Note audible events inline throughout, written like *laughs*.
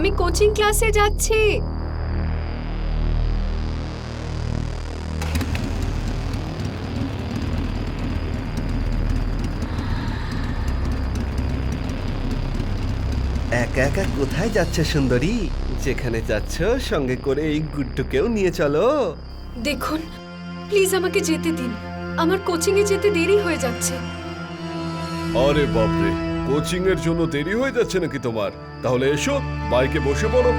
আমি কোচিং ক্লাসে যাচ্ছি। একা একা কোথায় যাচ্ছে সুন্দরী? যেখানে যাচ্ছ সঙ্গে করে এই গুড্ডুকেও নিয়ে চলো। দেখুন প্লিজ আমাকে যেতে দিন। আমার কোচিং এ যেতে দেরি হয়ে যাচ্ছে। আরে বাপরে কোচিং এর জন্য দেরি হয়ে যাচ্ছে নাকি তোমার? তাহলে এসো বাইকে বসে পড়ো।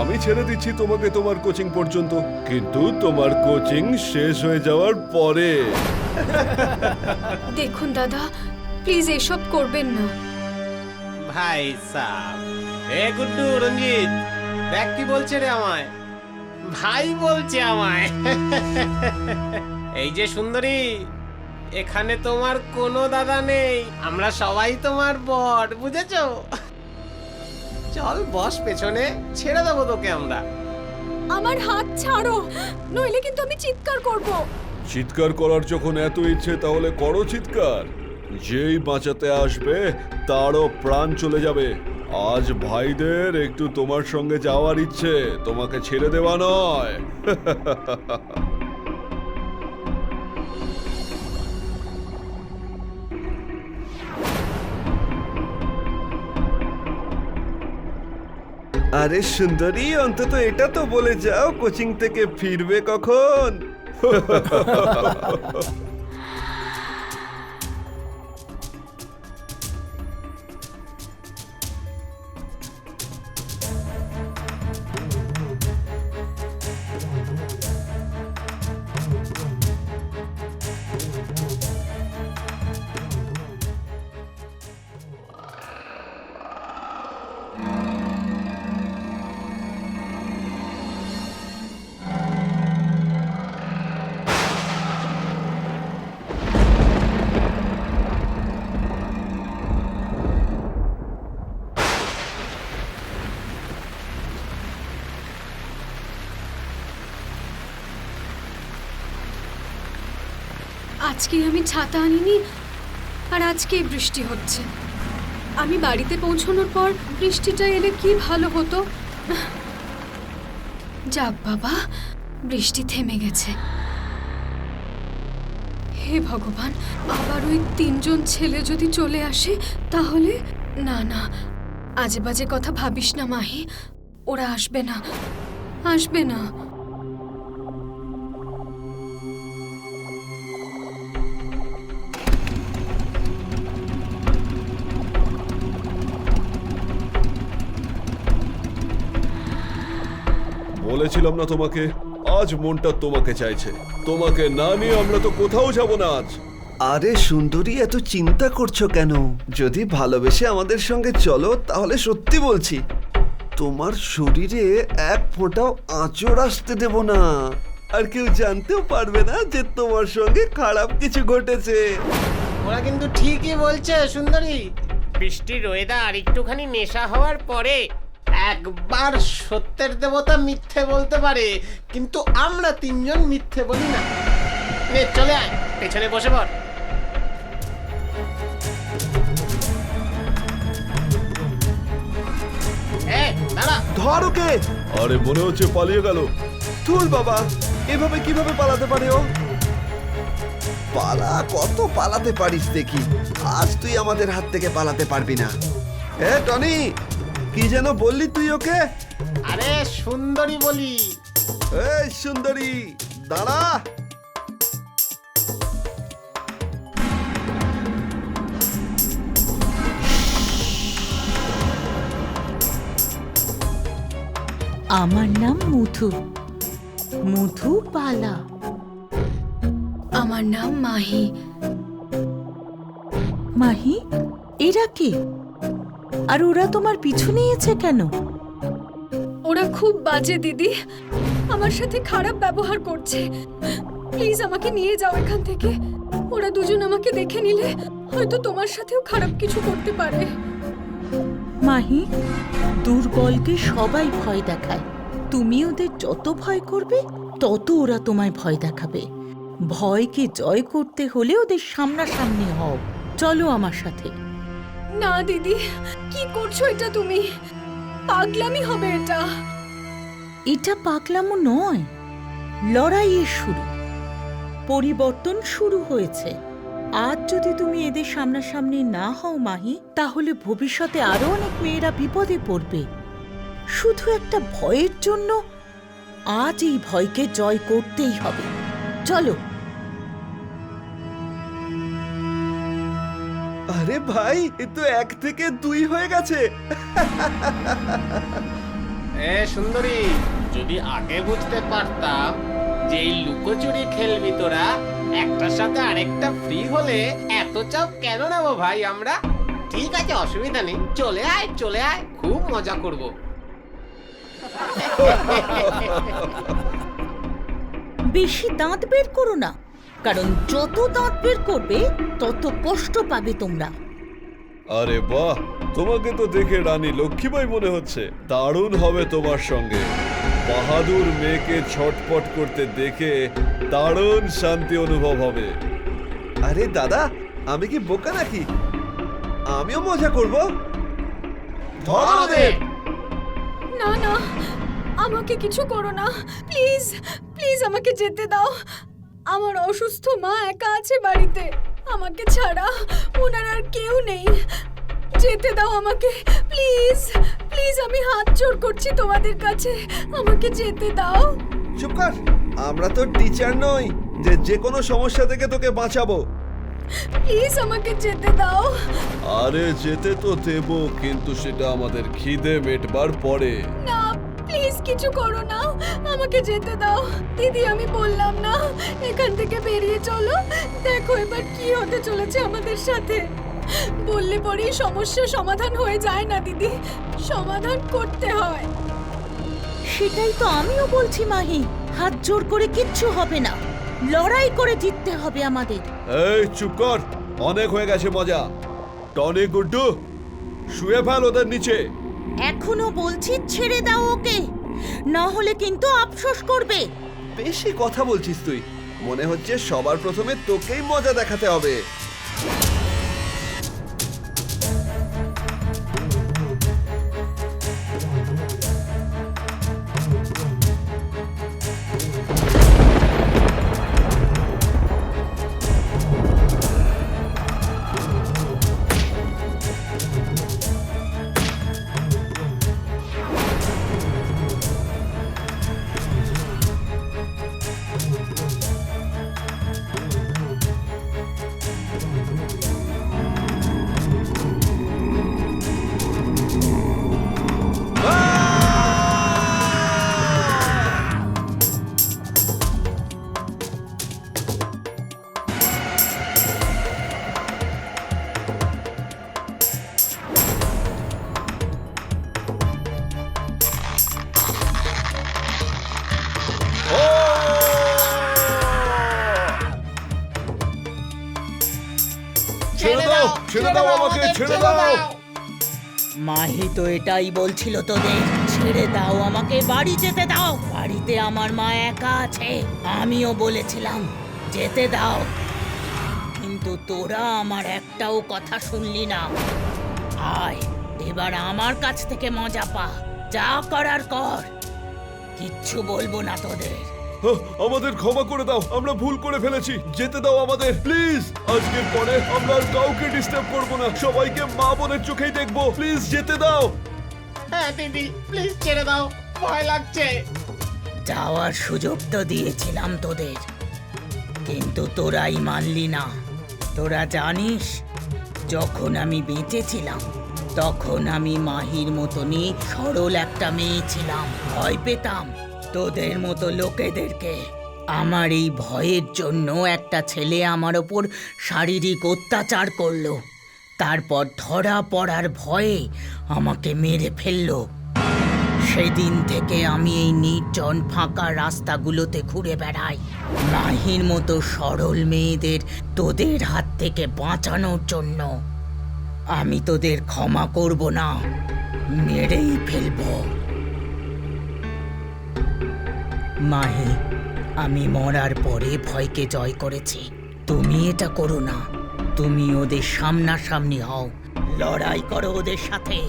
আমি ছেড়ে দিচ্ছি তোমাকে তোমার কোচিং পর্যন্ত। কিন্তু তোমার কোচিং শেষ হয়ে যাওয়ার পরে। দেখুন দাদা প্লিজ এসব করবেন না। ভাই সাহ এ গুড্ডু রঞ্জিত দেখ কি বলছে রে আমায়। ভাই বলছে আমায়। *laughs* এই যে সুন্দরী এখানে তোমার কোনো দাদা নেই। আমরা সবাই তোমার বট বুঝেছ? চল বস পেছনে ছেড়ে দেবো তোকে আমরা। আমার হাত ছাড়ো নইলে কিন্তু আমি চিৎকার করব। চিৎকার করার যখন এত ইচ্ছে তাহলে করো চিৎকার। যেই বাঁচাতে আসবে তারও প্রাণ চলে যাবে। আজ ভাইদের একটু তোমার সঙ্গে যাওয়ার ইচ্ছে তোমাকে ছেড়ে দেওয়া নয়। *laughs* আরে সুন্দরী অন্তত এটা তো বলে যাও কোচিং থেকে ফিরবে কখন? *laughs* আজকে আমি ছাতা আনিনি আর আজকেই বৃষ্টি হচ্ছে। আমি বাড়িতে পৌঁছানোর পর বৃষ্টিটা এলে কি ভালো হতো? যাক বাবা, বৃষ্টি থেমে গেছে। হে ভগবান, আবার ওই তিনজন ছেলে যদি চলে আসে, তাহলে? না না, আজে বাজে কথা ভাবিস না মাহি, ওরা আসবে না আসবে না। বলেছিলাম না তোমাকে? আজ মনটা তোমাকে চাইছে। তোমাকে না নিয়ে আমরা তো কোথাও যাব না আজ। আরে সুন্দরী এত চিন্তা করছ কেন? যদি ভালোবেসে আমাদের সঙ্গে চলো তাহলে সত্যি বলছি তোমার শরীরে এক ফোঁটাও আঁচড় আসতে দেব না। আর কেউ জানতেও পারবে না যে তোমার সঙ্গে খারাপ কিছু ঘটেছে। ওরা কিন্তু ঠিকই বলছে সুন্দরী। বৃষ্টির ওয়েদার একটুখানি নেশা হওয়ার পরে একবার সত্যের দেবতা মিথ্যে বলতে পারে কিন্তু আমরা তিনজন মিথ্যে বলি না। নে চলে আয় পেছনে বসে পড়। দাঁড়া। ধর ওকে। আরে মনে হচ্ছে পালিয়ে গেল। তুল বাবা এভাবে কীভাবে পালাতে পারে ও? পালা কত পালাতে পারিস দেখি। আজ তুই আমাদের হাত থেকে পালাতে পারবি না। এ টনি! কি যেন বললি তুই ওকে? আরে সুন্দরী বলি। এই সুন্দরী দাঁড়া। আমার নাম মধু। মধু পালা। আমার নাম মাহি। মাহি এরা কে? আর ওরা তোমার পিছু নিয়েছে কেন? ওরা খুব বাজে দিদি। আমার সাথে খারাপ ব্যবহার করছে। প্লিজ আমাকে নিয়ে যাও এখান থেকে। ওরা দুজন আমাকে দেখে নিলে হয়তো তোমার সাথেও খারাপ কিছু করতে পারে। মাহি দুর্বলকে সবাই ভয় দেখায়। তুমি ওদের যত ভয় করবে তত ওরা তোমায় ভয় দেখাবে। ভয়কে জয় করতে হলে ওদের সামনাসামনি হও। চলো আমার সাথে। না, দিদি। কি করছ এটা তুমি? পাগলামি হবে এটা। এটা পাকলামো নয়। লড়াইয়ের শুরু। পরিবর্তন শুরু হয়েছে। আজ যদি তুমি এদের সামনাসামনি না হও মাহি, তাহলে ভবিষ্যতে আরও অনেক মেয়েরা বিপদে পড়বে। শুধু একটা ভয়ের জন্য আজ এই ভয়কে জয় করতেই হবে। চলো আরে ভাই এ তো এক থেকে দুই হয়ে গেছে। এ সুন্দরী যদি আগে বুঝতে পারতাম যে এই লুকোচুরি খেলবি তোরা একটার সাথে আরেকটা ফ্রি হলে এত চাপ কেন নেব ভাই আমরা? ঠিক আছে অসুবিধা নেই। চলে আয় চলে আয় খুব মজা করব। বেশি দাঁত বের করো না। কারণ যত দাঁত বের করবে তত কষ্ট পাবে তোমরা। আরে বাহ তোমাকে তো দেখে রানী লক্ষ্মীবাই মনে হচ্ছে। দারুণ হবে তোমার সঙ্গে। বাহাদুর মেয়েকে ছটপট করতে দেখে দারুণ শান্তি অনুভব হবে। আরে দাদা আমি কি বোকা নাকি? আমিও মজা করব। না না আমাকে কিছু করো না। প্লিজ প্লিজ আমাকে যেতে দাও। আমার অসুস্থ মা একা আছে বাড়িতে। আমাকে ছাড়া ওনার আর কেউ নেই। যেতে দাও আমাকে প্লিজ প্লিজ আমি হাত জোর করছি তোমাদের কাছে। আমাকে যেতে দাও। চুপ কর আমরা তো টিচার নই যে যে কোনো সমস্যা থেকে তোকে বাঁচাবো। প্লিজ আমাকে যেতে দাও। আরে যেতে তো দেব কিন্তু সেটা আমাদের খিদে মেটবার পরে। না প্লিজ কিছু করো না। আমাকে যেতে দাও। দিদি আমি বললাম না। এখান থেকে বেরিয়ে চলো। দেখো এবার কি হতে চলেছে আমাদের সাথে। বললে পরেই সমস্যা সমাধান হয়ে যায় না দিদি। সমাধান করতে হয়। সেটাই তো আমিও বলছি মাহি। হাত জোর করে কিচ্ছু হবে না। লড়াই করে জিততে হবে আমাদের। এই চুপ কর। অনেক হয়ে গেছে মজা। টনি গুড্ডু শুয়ে ফেল ওদের নিচে। এখনও বলছি ছেড়ে দাও ওকে। না হলে কিন্তু আফসোস করবে। বেশি কথা বলছিস তুই। মনে হচ্ছে সবার প্রথমে তোকেই মজা দেখাতে হবে। ছেড়ে দাও আমাকে ছেড়ে দাও। মাহি তো এটাই বলছিল তোদের ছেড়ে দাও আমাকে বাড়ি যেতে দাও। বাড়িতে আমার মা একা আছে আমিও বলেছিলাম যেতে দাও। কিন্তু তোরা আমার একটাও কথা শুনলি না। আয় এবার আমার কাছ থেকে মজা পা যা করার কর। কিচ্ছু বলব না তোদের। আমাদের ক্ষমা করে দাও আমরা ভুল করে ফেলেছি যেতে দাও আমাদের। প্লিজ আজকের পরে আমরা আর কাউকে ডিস্টার্ব করব না। সবাইকে মা বোনের চোখেই দেখব। প্লিজ যেতে দাও। হ্যাঁ দিদি প্লিজ ছেড়ে দাও ভয় লাগছে। যাওয়ার সুযোগ তো দিয়েছিলাম তোদের। কিন্তু তোরাই মানলি না। তোরা জানিস যখন আমি বেঁচে ছিলাম তখন আমি মাহির মতনই সরল একটা মেয়ে ছিলাম। ভয় পেতাম। তোদের মতো লোকেদেরকে। আমার এই ভয়ের জন্য একটা ছেলে আমার ওপর শারীরিক অত্যাচার করল। তারপর ধরা পড়ার ভয়ে আমাকে মেরে ফেলল। সেদিন থেকে আমি এই নির্জন ফাঁকা রাস্তাগুলোতে ঘুরে বেড়াই। মাহির মতো সরল মেয়েদের তোদের হাত থেকে বাঁচানোর জন্য। আমি তোদের ক্ষমা করব না, মেরেই ফেলব। মাহি আমি মরার পরে ভয়কে জয় করেছি। তুমি এটা করো না। তুমি ওদের সামনাসামনি হও। লড়াই করো ওদের সাথে।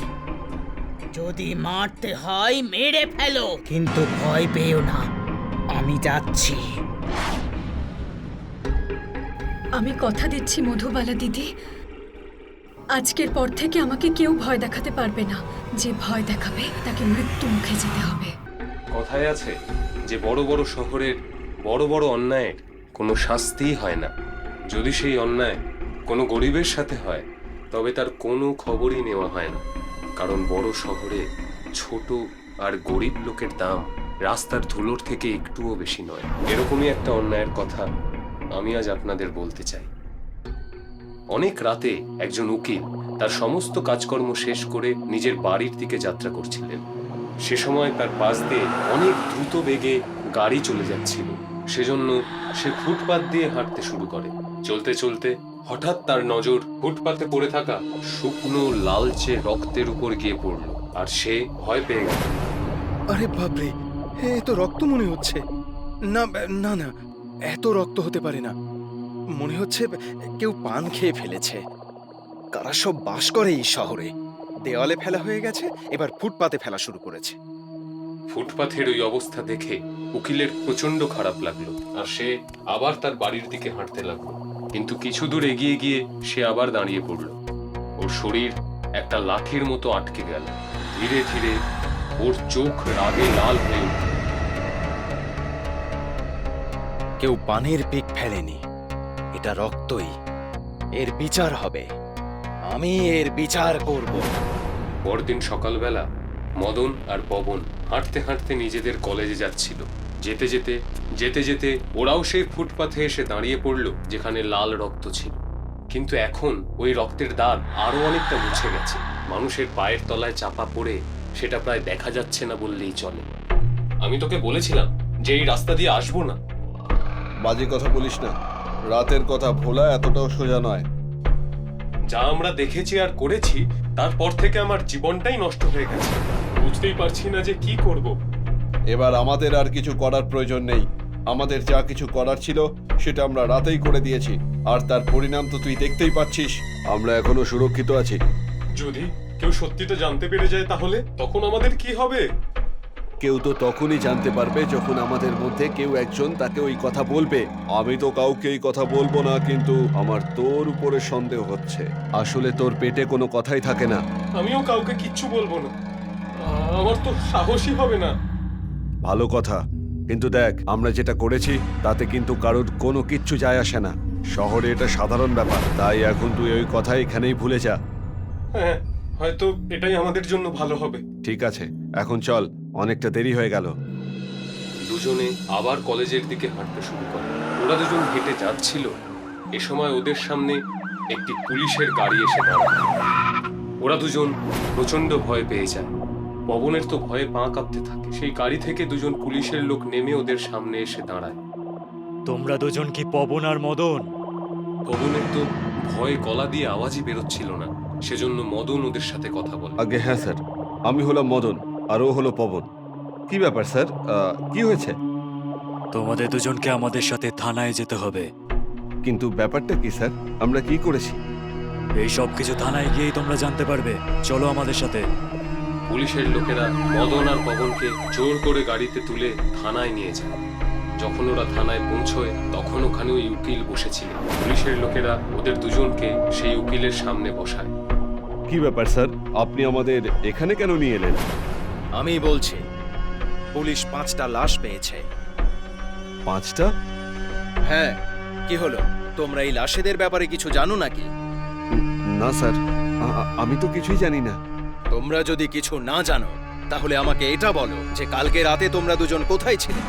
যদি মারতে হয় মেরে ফেলো। কিন্তু ভয় পেও না। আমি যাচ্ছি। আমি কথা দিচ্ছি মধুবালা দিদি। আজকের পর থেকে আমাকে কেউ ভয় দেখাতে পারবে না। যে ভয় দেখাবে তাকে মৃত্যু মুখে যেতে হবে। কথায় আছে যে বড় বড় শহরের বড় বড় অন্যায়ের কোনো শাস্তিই হয় না। যদি সেই অন্যায় কোনো গরিবের সাথে হয়, তবে তার কোনো খবরই নেওয়া হয় না। কারণ বড় শহরে ছোট আর গরিব লোকের দাম রাস্তার ধুলোর থেকে একটুও বেশি নয়। এরকমই একটা অন্যায়ের কথা আমি আজ আপনাদের বলতে চাই। অনেক রাতে একজন উকিল তার সমস্ত কাজকর্ম শেষ করে নিজের বাড়ির দিকে যাত্রা করছিলেন। সে সময় তার পাশ দিয়ে অনেক দ্রুত বেগে গাড়ি চলে যাচ্ছিল। সেজন্য সে ফুটপাত দিয়ে হাঁটতে শুরু করে। চলতে চলতে হঠাৎ তার নজর ফুটপাতে পড়ে থাকা শুকনো লালচে রক্তের উপর গিয়ে পড়ল আর সে ভয় পেয়ে গেল। আরে বাপরে, এ তো রক্ত মনে হচ্ছে। না না না, এত রক্ত হতে পারে না। মনে হচ্ছে কেউ পান খেয়ে ফেলেছে। কারা সব বাস করে এই শহরে? দেওয়ালে ফেলা হয়ে গেছে এবার ফুটপাতে ফেলা শুরু করেছে। ফুটপাথের ওই অবস্থা দেখে উকিলের প্রচণ্ড খারাপ লাগল আর সে আবার তার বাড়ির দিকে হাঁটতে লাগল। কিন্তু কিছু দূর এগিয়ে গিয়ে সে আবার দাঁড়িয়ে পড়ল। ওর শরীর একটা লাঠির মতো আটকে গেল। ধীরে ধীরে ওর চোখ রাগে লাল হয়ে উঠল। কেউ পানের পিক ফেলেনি। এটা রক্তই। এর বিচার হবে। আমি এর বিচার করব। পরদিন সকালবেলা মদন আর পবন হাঁটতে হাঁটতে নিজেদের কলেজে যাচ্ছিল। যেতে যেতে যেতে যেতে ওরাও সেই ফুটপাথে এসে দাঁড়িয়ে পড়ল যেখানে লাল রক্ত ছিল। কিন্তু এখন ওই রক্তের দাগ আরও অনেকটা মুছে গেছে। মানুষের পায়ের তলায় চাপা পড়ে সেটা প্রায় দেখা যাচ্ছে না বললেই চলে। আমি তোকে বলেছিলাম যে এই রাস্তা দিয়ে আসব না। বাজে কথা বলিস না। রাতের কথা ভোলা এতটাও সোজা নয়। যা আমরা দেখেছি আর করেছি তারপর থেকে আমার জীবনটাই নষ্ট হয়ে গেছে। বুঝতেই পারছি না যে কি করব। এবার আমাদের আর কিছু করার প্রয়োজন নেই। আমাদের যা কিছু করার ছিল সেটা আমরা রাতেই করে দিয়েছি। আর তার পরিণাম তো তুই দেখতেই পাচ্ছিস। আমরা এখনও সুরক্ষিত আছি। যদি কেউ সত্যিটা জানতে পেরে যায় তাহলে তখন আমাদের কি হবে? কেউ তো তখনই জানতে পারবে যখন আমাদের মধ্যে কেউ একজন তাকে ওই কথা বলবে। আমি তো কাউকে এই কথা বলব না কিন্তু আমার তোর উপরে সন্দেহ হচ্ছে। আসলে তোর পেটে কোনো কথাই থাকে না। আমিও কাউকে কিচ্ছু বলব না। আমার তো সাহসই হবে না। ভালো কথা। কিন্তু দেখ আমরা যেটা করেছি তাতে কিন্তু কারোর কোনো কিচ্ছু যায় আসে না। শহরে এটা সাধারণ ব্যাপার। তাই এখন তুই ওই কথা এখানেই ভুলে যা। হ্যাঁ হয়তো এটাই আমাদের জন্য ভালো হবে। ঠিক আছে এখন চল। অনেকটা দেরি হয়ে গেল। দুজনে আবার কলেজের দিকে হাঁটতে শুরু করে। ওরা দুজন হেঁটে যাচ্ছিল। এ সময় ওদের সামনে একটি পুলিশের গাড়ি এসে দাঁড়ায়। ওরা দুজন প্রচণ্ড ভয় পেয়ে যায়। পবনের তো ভয়ে পা কাঁপতে থাকে। সেই গাড়ি থেকে দুজন পুলিশের লোক নেমে ওদের সামনে এসে দাঁড়ায়। তোমরা দুজন কি পবন আর মদন? পবনের তো ভয়ে গলা দিয়ে আওয়াজই বেরোচ্ছিল না। সেজন্য মদন ওদের সাথে কথা বলে। আগে হ্যাঁ স্যার। আমি হলাম মদন। আর ও হলো পবন। কি ব্যাপার স্যার? আহ, কি হয়েছে? তোমাদের দুজনকে আমাদের সাথে থানায় যেতে হবে। কিন্তু ব্যাপারটা কি স্যার? আমরা কি করেছি? এই সব কিছু থানায় গিয়েই তোমরা জানতে পারবে। চলো আমাদের সাথে। পুলিশের লোকেরা মদন আর পবনকে জোর করে গাড়িতে তুলে থানায় নিয়ে যায়। যখন ওরা থানায় পৌঁছয় তখন ওখানে ওই উকিল বসেছিল। পুলিশের লোকেরা ওদের দুজনকে সেই উকিলের সামনে বসায়। কি ব্যাপার স্যার? আপনি আমাদের এখানে কেন নিয়ে এলেন? আমি বলছি পুলিশ পাঁচটা লাশ পেয়েছে। পাঁচটা? হ্যাঁ কি হলো? তোমরা এই লাশেদের ব্যাপারে কিছু জানো নাকি? না স্যার। আমি তো কিছুই জানি না। তোমরা যদি কিছু না জানো তাহলে আমাকে এটা বলো যে কালকে রাতে তোমরা দুজন কোথায় ছিলে?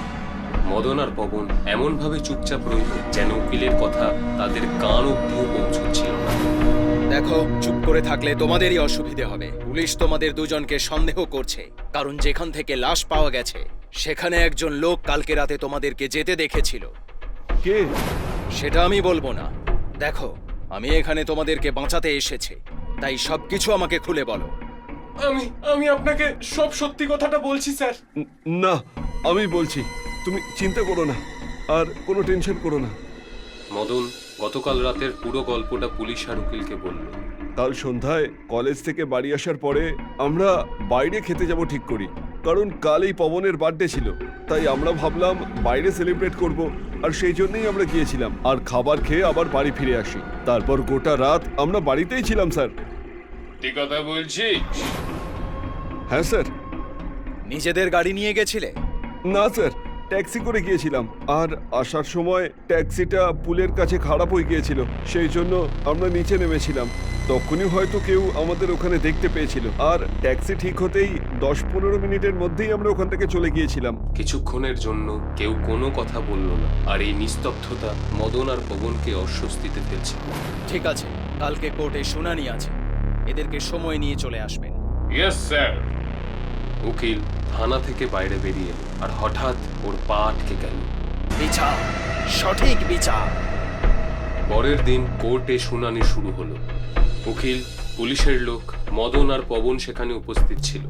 মদন আর পবন এমন ভাবে চুপচাপ রইল যেন উকিলের কথা তাদের কান অব্দিও পৌঁছচ্ছিল না। দেখো চুপ করে থাকলে তোমাদেরই অসুবিধে হবে। পুলিশ তোমাদের দুজনকে সন্দেহ করছে কারণ যেখান থেকে লাশ পাওয়া গেছে সেখানে একজন লোক কালকে রাতে তোমাদেরকে যেতে দেখেছিল। কে? সেটা আমি বলব না। দেখো আমি এখানে তোমাদেরকে বাঁচাতে এসেছি তাই সবকিছু আমাকে খুলে বলো। আমি আমি আপনাকে সব সত্যি কথাটা বলছি স্যার। না আমি বলছি তুমি চিন্তা করো না আর কোনো টেনশন করো না। মদন গতকাল রাতের পুরো গল্পটা পুলিশ আর উকিলকে বলল। কাল সন্ধ্যায় কলেজ থেকে বাড়ি আসার পরে আমরা বাইরে খেতে যাব ঠিক করি কারণ কাল এই পবনের বার্থডে ছিল তাই আমরা ভাবলাম বাইরে সেলিব্রেট করব আর সেই জন্যই আমরা গিয়েছিলাম আর খাবার খেয়ে আবার বাড়ি ফিরে আসি। তারপর গোটা রাত আমরা বাড়িতেই ছিলাম স্যার। কথা বলছি হ্যাঁ স্যার। নিজেদের গাড়ি নিয়ে গেছিলে? না স্যার। ট্যাক্সি করে গিয়েছিলাম। আর আসার সময় ট্যাক্সিটা পুলের কাছে খারাপ হয়ে গিয়েছিল সেই জন্য আমরা নিচে নেমেছিলাম। তখনই হয়তো কেউ আমাদের ওখানে দেখতে পেয়েছিল। আর ট্যাক্সি ঠিক হতেই দশ পনেরো মিনিটের মধ্যেই আমরা ওখান থেকে চলে গিয়েছিলাম। কিছুক্ষণের জন্য কেউ কোনো কথা বলল না আর এই নিস্তব্ধতা মদন আর পবনকে অস্বস্তিতে ফেলছে। ঠিক আছে কালকে কোর্টে শুনানি আছে। এদেরকে সময় নিয়ে চলে আসবেন। ইয়েস স্যার উকিল থানা থেকে বাইরে বেরিয়ে আর হঠাৎ ওর পা আটকে গেল। বিচার সঠিক বিচার। পরের দিন কোর্টে শুনানি শুরু হলো। উকিল পুলিশের লোক মদন আর পবন সেখানে উপস্থিত ছিল।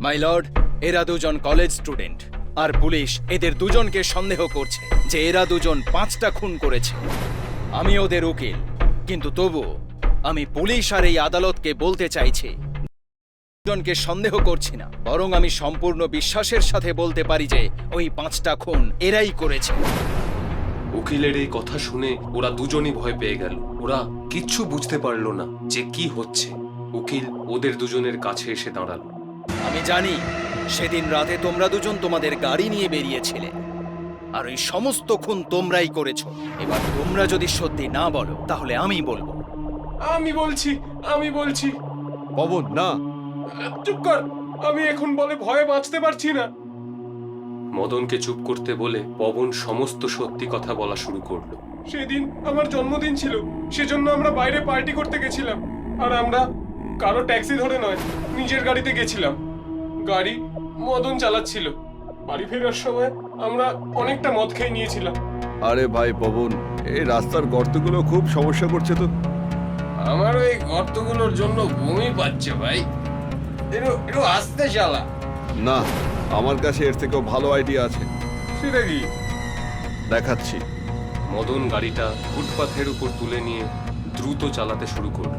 মাই লর্ড এরা দুজন কলেজ স্টুডেন্ট আর পুলিশ এদের দুজনকে সন্দেহ করছে যে এরা দুজন পাঁচটা খুন করেছে। আমি ওদের উকিল কিন্তু তবু আমি পুলিশ আর এই আদালতকে বলতে চাইছি দুজনকে সন্দেহ করছি না। বরং আমি সম্পূর্ণ বিশ্বাসের সাথে বলতে পারি যে ওই পাঁচটা খুন এরাই করেছে। উকিলের এই কথা শুনে ওরা দুজনই ভয় পেয়ে গেল। ওরা কিচ্ছু বুঝতে পারল না যে কি হচ্ছে। উকিল ওদের দুজনের কাছে এসে দাঁড়াল। আমি জানি সেদিন রাতে তোমরা দুজন তোমাদের গাড়ি নিয়ে বেরিয়েছিলে। আর ওই সমস্ত খুন তোমরাই করেছ। এবার তোমরা যদি সত্যি না বলো তাহলে আমি বলব। আমি বলছি আমি বলছি। পবন না। চুপ কর। আমি এখন বলে ভয়ে বাঁচতে পারছি না। মদনকে চুপ করতে বলে পবন সমস্ত সত্যি কথা বলা শুরু করল। সেদিন আমার জন্মদিন ছিল সেজন্য আমরা বাইরে পার্টি করতে গেছিলাম। আর আমরা কারও ট্যাক্সি ধরে নয় নিজের গাড়িতে গেছিলাম। গাড়ি মদন চালাচ্ছিল। বাড়ি ফেরার সময় আমরা অনেকটা মদ খেয়ে নিয়েছিলাম। আরে ভাই পবন এই রাস্তার গর্তগুলো খুব সমস্যা করছে তো। আমার ওই গর্তগুলোর জন্য বমি পাচ্ছে ভাই। একটু একটু আস্তে চালা না আমার কাছে এর থেকেও ভালো আইডিয়া আছে। সেটা কি? দেখাচ্ছি। মদন গাড়িটা ফুটপাথের উপর তুলে নিয়ে দ্রুত চালাতে শুরু করল।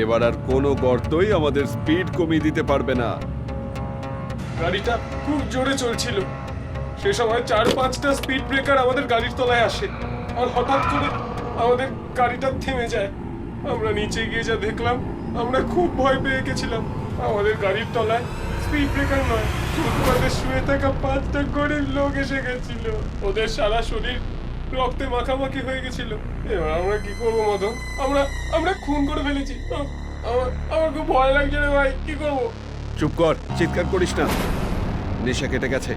এবার আর কোনো গর্তই আমাদের স্পিড কমিয়ে দিতে পারবে না। গাড়িটা খুব জোরে চলছিল। সে সময় চার পাঁচটা স্পিড ব্রেকার আমাদের গাড়ির তলায় আসে। আর হঠাৎ করে আমাদের গাড়িটা থেমে যায়। আমরা নিচে গিয়ে যা দেখলাম আমরা খুব ভয় পেয়ে গেছিলাম। আমাদের গাড়ির তলায় স্পিড ব্রেকার নয়। ফুটপাতে শুয়ে থাকা পাঁচটা গরিব লোক এসে গেছিল। ওদের সারা শরীর রক্তে মাখামাখি হয়ে গেছিল। এবার আমরা কি করব, মদন? আমরা আমরা খুন করে ফেলেছি। আমার আমার খুব ভয় লাগছে রে ভাই। কি করব? চুপ কর, চিৎকার করিস না। নেশা কেটে গেছে।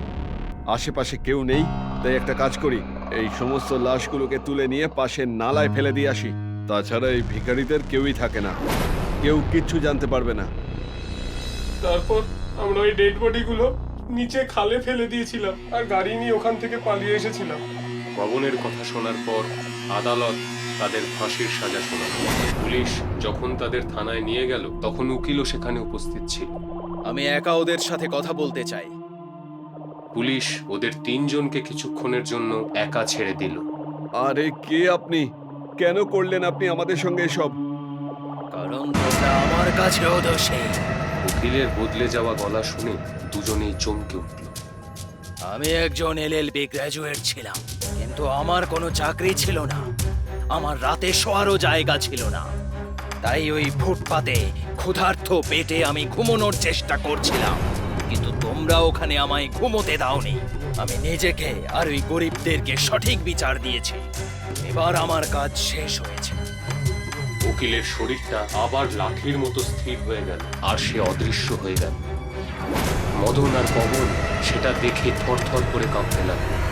আশেপাশে কেউ নেই, তাই একটা কাজ করি। এই সমস্ত লাশগুলোকে তুলে নিয়ে পাশের নালায় ফেলে দিয়ে আসি। তাছাড়া এই ভিখারিদের কেউই থাকে না। কেউ কিচ্ছু জানতে পারবে না। তারপর আমরা ওই ডেড বডিগুলো নিচে খালে ফেলে দিয়েছিলাম আর গাড়ি নিয়ে ওখান থেকে পালিয়ে এসেছিলাম। পবনের কথা শোনার পর আদালত তাদের ফাঁসির সাজা শোনাল। পুলিশ যখন তাদের থানায় নিয়ে গেল তখন উকিলও সেখানে উপস্থিত ছিল। আমি একা ওদের সাথে কথা বলতে চাই। পুলিশ ওদের তিনজনকে কিছুক্ষণের জন্য একা ছেড়ে দিল। আরে কে আপনি? কেন করলেন আপনি আমাদের সঙ্গে এসব? কারণ তোমরা আমার কাছেও দোষী। উকিলের বদলে যাওয়া গলা শুনে দুজনেই চমকে উঠল। আমি একজন এলএলবি গ্র্যাজুয়েট ছিলাম, কিন্তু আমার কোনো চাকরি ছিল না। আমার রাতে শোয়ারও জায়গা ছিল না। তাই ওই ফুটপাতে ক্ষুধার্ত পেটে আমি ঘুমানোর চেষ্টা করছিলাম, কিন্তু তোমরা ওখানে আমায় ঘুমোতে দাওনি। আমি নিজেকে আর ওই গরিবদেরকে সঠিক বিচার দিয়েছি। এবার আমার কাজ শেষ হয়েছে। উকিলের শরীরটা আবার লাঠির মতো স্থির হয়ে গেল। আর সে অদৃশ্য হয়ে গেল। মদন আর পবন সেটা দেখে থরথর করে কাঁপতে লাগল।